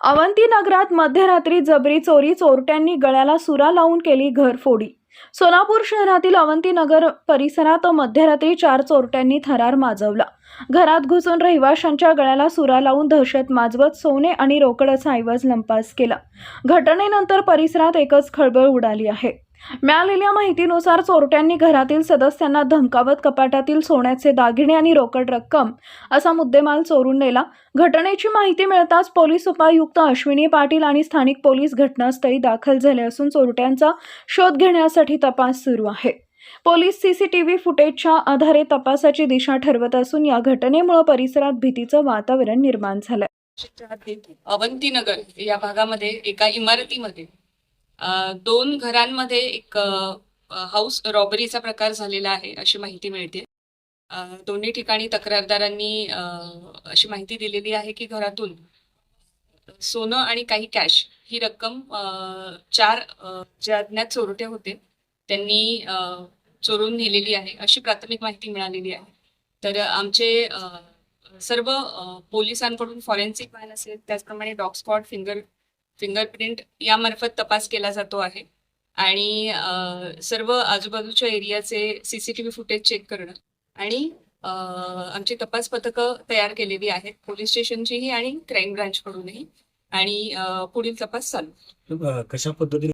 अवंती नगरात मध्यरात्री जबरी चोरी चोरट्यांनी गळ्याला सुरा लावून केली घरफोडी. सोलापूर शहरातील अवंती नगर परिसरात मध्यरात्री चार चोरट्यांनी थरार माजवला. घरात घुसून रहिवाशांच्या गळ्याला सुरा लावून दहशत माजवत सोने आणि रोकडचा ऐवज लंपास केला. घटनेनंतर परिसरात एकच खळबळ उडाली आहे. मिळालेल्या माहितीनुसार चोरट्यांनी घरातील सदस्यांना धमकावत कपाटातील सोन्याचे दागिने आणि रोकड रक्कम असा मुद्देमाल चोरून नेला. घटनेची माहिती मिळताच पोलीस उपायुक्त अश्विनी पाटील आणि स्थानिक पोलीस घटनास्थळी दाखल झाले असून चोरट्यांचा शोध घेण्यासाठी तपास सुरू आहे. पोलीस सीसीटीव्ही फुटेजच्या आधारे तपासाची दिशा ठरवत असून या घटनेमुळे परिसरात भीतीचं वातावरण निर्माण झालं अवंतीनगर या भागामध्ये एका इमारतीमध्ये दोन घरांमध्ये एक हाऊस रॉबरीचा प्रकार झालेला आहे अशी माहिती मिळते. दोन्ही ठिकाणी तक्रारदारांनी अशी माहिती दिलेली आहे की घरातून सोनं आणि काही कॅश ही रक्कम चार जे अज्ञात चोरटे होते त्यांनी चोरून नेलेली आहे अशी प्राथमिक माहिती मिळालेली आहे. तर आमचे सर्व पोलिसांकडून फॉरेन्सिक व्हॅन असेल त्याचप्रमाणे डॉग स्पॉट फिंगर फिंगरप्रिंट यामार्फत तपास केला जातो आहे. आणि सर्व आजूबाजूच्या एरियाचे सीसीटीव्ही फुटेज चेक करणं आणि आमची तपास पथकं तयार केलेली आहेत पोलीस स्टेशनचीही आणि क्राईम ब्रांचकडूनही. आणि पुढील तपास चालू. कशा पद्धतीने